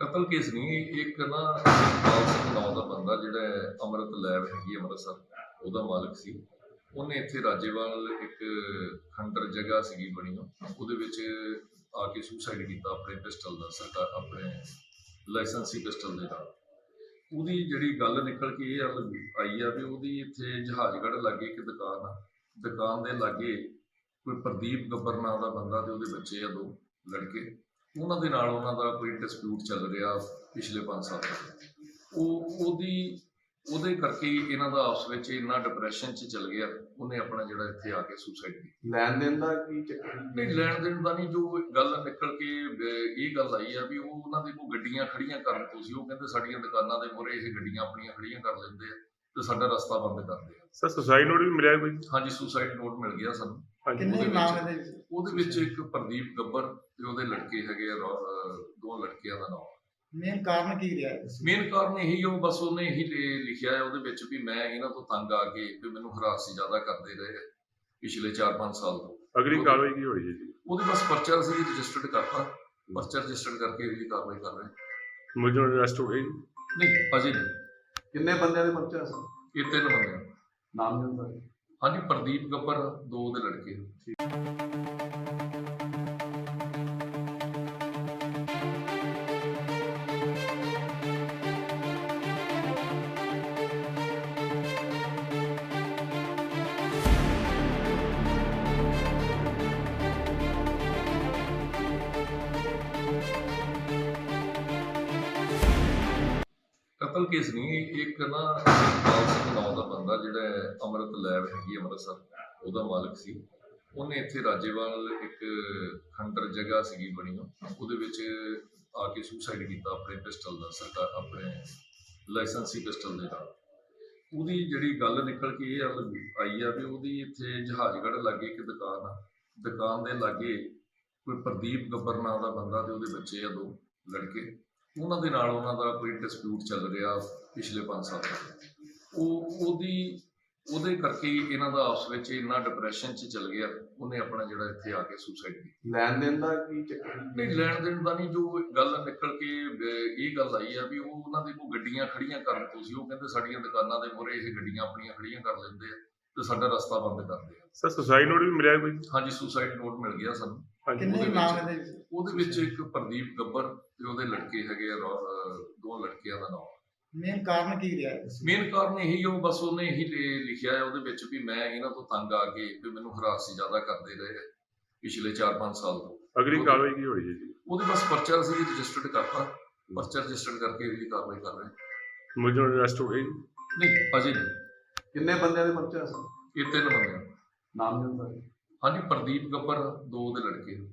ਕਤਲ ਕੇਸ ਨਹੀਂ ਇਹ ਇੱਕ ਨਾ ਪਾਲ ਸਿੰਘ ਨਾਮ ਦਾ ਬੰਦਾ ਜਿਹੜਾ ਹੈ, ਅੰਮ੍ਰਿਤ ਲੈਬ ਹੈਗੀ ਅੰਮ੍ਰਿਤਸਰ ਉਹਦਾ ਮਾਲਕ ਸੀ। ਉਹਨੇ ਇੱਥੇ ਰਾਜੇਵਾਲ ਇੱਕ ਖੰਡਰ ਜਗ੍ਹਾ ਸੀਗੀ ਬਣੀ ਉਹਦੇ ਵਿੱਚ ਆ ਕੇ ਸੁਸਾਈਡ ਕੀਤਾ ਆਪਣੇ ਪਿਸਟਲ ਦਾ, ਸਰਕਾਰ ਆਪਣੇ ਲਾਇਸੈਂਸੀ ਪਿਸਟਲ ਦੇ ਨਾਲ। ਉਹਦੀ ਜਿਹੜੀ ਗੱਲ ਨਿਕਲ ਕੇ ਇਹ ਗੱਲ ਆਈ ਆ ਵੀ ਉਹਦੀ ਇੱਥੇ ਜਹਾਜ਼ਗੜ੍ਹ ਲਾਗੇ ਇੱਕ ਦੁਕਾਨ ਆ। ਦੁਕਾਨ ਦੇ ਲਾਗੇ ਕੋਈ ਪ੍ਰਦੀਪ ਗੱਬਰ ਨਾਂ ਦਾ ਬੰਦਾ ਤੇ ਉਹਦੇ ਬੱਚੇ ਆ ਦੋ ਲੜਕੇ। ਉਹਨਾਂ ਦੇ ਨਾਲ ਉਹਨਾਂ ਦਾ ਕੋਈ ਡਿਸਪਿਊਟ ਚੱਲ ਰਿਹਾ ਪਿਛਲੇ 5 ਸਾਲ ਤੋਂ। ਉਹ ਉਹਦੀ ਉਹਦੇ ਕਰਕੇ ਇਹਨਾਂ ਦਾ ਆਪਸ ਵਿੱਚ ਇੰਨਾ ਡਿਪਰੈਸ਼ਨ 'ਚ ਚੱਲ ਗਿਆ ਉਹਨੇ ਆਪਣਾ ਜਿਹੜਾ ਇੱਥੇ ਆ ਕੇ ਸੁਸਾਈਡ ਕੀਤਾ। ਲੈਣ ਦੇਣ ਦਾ ਕੀ ਚੱਕਰ? ਨਹੀਂ ਲੈਣ ਦੇਣ ਦਾ ਨਹੀਂ ਜੋ ਗੱਲ ਨਿਕਲ ਕੇ ਇਹ ਗੱਲ ਆਈ ਆ ਵੀ ਉਹ ਉਹਨਾਂ ਦੇ ਕੋਲ ਗੱਡੀਆਂ ਖੜੀਆਂ ਕਰਨ ਤੋਂ ਸੀ ਉਹ ਕਹਿੰਦੇ ਸਾਡੀਆਂ ਦੁਕਾਨਾਂ ਦੇ ਮੂਹਰੇ ਇਹ ਗੱਡੀਆਂ ਆਪਣੀਆਂ ਖੜੀਆਂ ਕਰ ਲੈਂਦੇ ਆ ਤੇ ਸਾਡਾ ਰਸਤਾ ਬੰਦ ਕਰਦੇ ਆ। ਸਰ ਸੁਸਾਈਡ ਨੋਟ ਵੀ ਮਿਲਿਆ ਕੋਈ? ਹਾਂਜੀ ਸੁਸਾਈਡ ਨੋਟ ਮਿਲ ਗਿਆ ਸਾਨੂੰ। ਹਾਂਜੀ। ਉਹਦੇ ਕਿੰਨੇ ਵਿੱਚ- ਨਾਮ ਇਹਦੇ ਵਿੱਚ? ਉਹਦੇ ਵਿੱਚ ਇੱਕ ਪ੍ਰਦੀਪ ਗੱਬਰ ਤੇ ਉਹਦੇ ਲੜਕੇ ਹੈਗੇ ਆ ਦੋ ਲੜਕਿਆਂ ਦਾ ਨਾਮ। ਮੇਨ ਕਾਰਨ ਕੀ ਰਿਹਾ ਹੈ ਮੇਨ ਕਾਰਨ ਇਹੀ ਉਹ ਬਸ ਉਹਨੇ ਇਹੀ ਲਿਖਿਆ ਹੈ ਉਹਦੇ ਵਿੱਚ ਵੀ ਮੈਂ ਇਹਨਾਂ ਤੋਂ ਤੰਗ ਆ ਕੇ ਵੀ ਮੈਨੂੰ ਹਰਾਸੀ ਜ਼ਿਆਦਾ ਕਰਦੇ ਰਹੇ ਪਿਛਲੇ 4-5 ਸਾਲ ਤੋਂ। ਅਗਲੀ ਕਾਰਵਾਈ ਕੀ ਹੋ ਰਹੀ ਹੈ ਜੀ? ਉਹਦੇ ਬਸ ਪਰਚਾ ਅਸੀਂ ਰਜਿਸਟਰਡ ਕਰਤਾ। ਪਰਚਾ ਰਜਿਸਟਰਡ ਕਰਕੇ ਅਗਲੀ ਕਾਰਵਾਈ ਕਰ ਰਹੇ। ਮੁਲਜ਼ਮ ਅਰੈਸਟ ਹੋ ਗਏ ਨਹੀਂ ਅਜੇ ਨਹੀਂ। ਕਿੰਨੇ ਬੰਦਿਆਂ ਦੇ ਪਰਚਾ ਸੀ? ਇਹ ਤਿੰਨ ਬੰਦੇ। ਨਾਮ ਜਾਂਦਾ ਹਾਂਜੀ ਪ੍ਰਦੀਪ ਗੱਬਰ ਦੋ ਉਹਦੇ ਲੜਕੇ। ਕਤਲ ਕੇਸ ਨਹੀਂ ਇਹ ਇੱਕ ਨਾ ਪਾਲ ਸਿੰਘ ਨਾਮ ਦਾ ਬੰਦਾ ਜਿਹੜਾ ਹੈ, ਲੈਬ ਹੈਗੀ ਅੰਮ੍ਰਿਤਸਰ ਉਹਦਾ ਮਾਲਕ ਸੀ। ਉਹਨੇ ਇੱਥੇ ਰਾਜੇਵਾਲ ਇੱਕ ਖੰਡਰ ਜਗ੍ਹਾ ਸੀਗੀ ਬਣੀ ਉਹਦੇ ਵਿੱਚ ਆ ਕੇ ਸੁਸਾਈਡ ਕੀਤਾ ਆਪਣੇ ਪਿਸਟਲ ਦਾ ਸਰਕਾਰ ਆਪਣੇ ਲਾਇਸੈਂਸੀ ਪਿਸਟਲ ਦੇ ਨਾਲ। ਉਹਦੀ ਜਿਹੜੀ ਗੱਲ ਨਿਕਲ ਕੇ ਇਹ ਆਈ ਆ ਵੀ ਉਹਦੀ ਇੱਥੇ ਜਹਾਜ਼ਗੜ੍ਹ ਲਾਗੇ ਇੱਕ ਦੁਕਾਨ ਆ। ਦੁਕਾਨ ਦੇ ਲਾਗੇ ਕੋਈ ਪ੍ਰਦੀਪ ਗੱਬਰ ਨਾਂ ਦਾ ਬੰਦਾ ਤੇ ਉਹਦੇ ਬੱਚੇ ਆ ਦੋ ਲੜਕੇ। ਉਹਨਾਂ ਦੇ ਨਾਲ ਉਹਨਾਂ ਦਾ ਕੋਈ ਡਿਸਪਿਊਟ ਚੱਲ ਰਿਹਾ ਪਿਛਲੇ 5 ਸਾਲ ਤੋਂ। ਉਹ ਉਹਦੀ ਉਹਦੇ ਕਰਕੇ ਇਹਨਾਂ ਦਾ ਆਪਸ ਵਿੱਚ ਇੰਨਾ ਡਿਪਰੈਸ਼ਨ 'ਚ ਚੱਲ ਗਿਆ ਉਹਨੇ ਆਪਣਾ ਜਿਹੜਾ ਇੱਥੇ ਆ ਕੇ ਸੁਸਾਈਡ ਕੀਤਾ। ਲੈਣ ਦੇਣ ਦਾ ਕੀ ਚੱਕਰ ਨਹੀਂ ਲੈਣ ਦੇਣ ਦਾ ਨਹੀਂ ਜੋ ਗੱਲ ਨਿਕਲ ਕੇ ਇਹ ਗੱਲ ਆਈ ਆ ਵੀ ਉਹ ਉਹਨਾਂ ਦੇ ਕੋਲ ਗੱਡੀਆਂ ਖੜੀਆਂ ਕਰਨ ਤੋਂ ਸੀ ਉਹ ਕਹਿੰਦੇ ਸਾਡੀਆਂ ਦੁਕਾਨਾਂ ਦੇ ਮੂਹਰੇ ਇਹ ਗੱਡੀਆਂ ਆਪਣੀਆਂ ਖੜੀਆਂ ਕਰ ਲੈਂਦੇ ਆ। ਤੇ ਸਾਡਾ ਰਸਤਾ ਬੰਦ ਕਰਦੇ ਆ ਸਰ ਸੁਸਾਈਡ ਨੋਟ ਵੀ ਮਿਲਿਆ ਕੋਈ? ਹਾਂਜੀ ਸੁਸਾਈਡ ਨੋਟ ਮਿਲ ਗਿਆ ਸਾਨੂੰ। ਕਿੰਨੇ ਨਾਮ ਇਹਦੇ ਵਿੱਚ? ਉਹਦੇ ਵਿੱਚ ਇੱਕ ਪ੍ਰਦੀਪ ਗੱਬਰ ਤੇ ਉਹਦੇ ਲੜਕੇ ਹੈਗੇ ਆ ਰੋ- ਅਹ, ਦੋ ਲੜਕਿਆਂ ਦਾ ਨਾਮ। ਮੇਨ ਕਾਰਨ ਕੀ ਰਿਹਾ ਹੈ ਮੇਨ ਕਾਰਨ ਇਹੀ ਉਹ ਬਸ ਉਹਨੇ ਇਹੀ ਲਿ- ਲਿਖਿਆ ਹੈ ਉਹਦੇ ਵਿੱਚ ਵੀ ਮੈਂ ਇਹਨਾਂ ਤੋਂ ਤੰਗ ਆ ਕੇ ਵੀ ਮੈਨੂੰ ਹਰਾਸੀ ਜ਼ਿਆਦਾ ਕਰਦੇ ਰਹੇ ਆ ਪਿਛਲੇ 4-5 ਸਾਲ ਤੋਂ। ਅਗਲੀ ਕਾਰਵਾਈ ਕੀ ਹੋ ਰਹੀ ਹੈ ਜੀ? ਉਹਦੇ ਬਸ ਪਰਚਾ ਅਸੀਂ ਰਜਿਸਟਰਡ ਕਰਤਾ। ਪਰਚਾ ਰਜਿਸਟਰਡ ਕਰਕੇ ਅਗਲੀ ਕਾਰਵਾਈ ਕਰ ਰਹੇ ਹਾਂ। ਮੁਲਜ਼ਮ ਅਰੈਸਟ ਹੋ ਗਏ ਜੀ? ਨਹੀਂ ਅਜੇ ਨਹੀਂ। ਕਿੰਨੇ ਬੰਦਿਆਂ ਦੇ ਪਰਚਾ ਸੀ ਇਹ ਤਿੰਨ ਬੰਦੇ ਆ। ਨਾਮ ਜਾਂਦਾ ਹਾਂਜੀ ਪ੍ਰਦੀਪ ਗੱਬਰ ਦੋ ਉਹਦੇ ਲੜਕੇ।